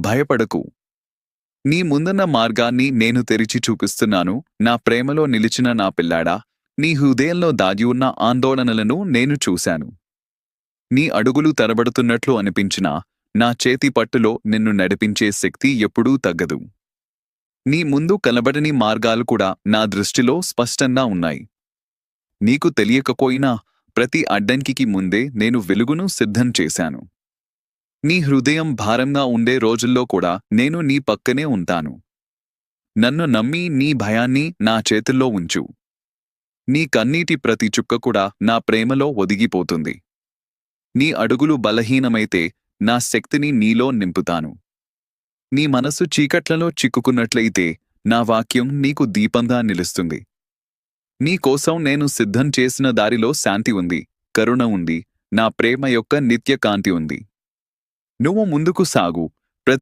భయపడకు. నీ ముందున్న మార్గాన్ని నేను తెరిచి చూపిస్తున్నాను. నా ప్రేమలో నిలిచిన నా పిల్లాడా నీ హృదయంలో దాగి ఉన్న ఆందోళనలను నేను చూశాను. నీ అడుగులు తరబడుతున్నట్లు అనిపించినా నా చేతి పట్టులో నిన్ను నడిపించే శక్తి ఎప్పుడూ తగ్గదు. నీ ముందు కనబడని మార్గాలు కూడా నా దృష్టిలో స్పష్టంగా ఉన్నాయి. నీకు తెలియకపోయినా ప్రతి అడ్డంకికి ముందే నేను వెలుగును సిద్ధం చేశాను. నీ హృదయం భారంగా ఉండే రోజుల్లో కూడా నేను నీ పక్కనే ఉంటాను. నన్ను నమ్మి నీ భయాన్ని నా చేతుల్లో ఉంచు. నీ కన్నీటి ప్రతి చుక్క కూడా నా ప్రేమలో ఒదిగిపోతుంది. నీ అడుగులు బలహీనమైతే నా శక్తిని నీలో నింపుతాను. నీ మనసు చీకట్లలో చిక్కుకున్నట్లయితే నా వాక్యం నీకు దీపంగా నిలుస్తుంది. నీ కోసం నేను సిద్ధం చేసిన దారిలో శాంతి ఉంది కరుణ ఉంది నా ప్రేమ యొక్క నిత్య కాంతి ఉంది. నువ్వు ముందుకు సాగు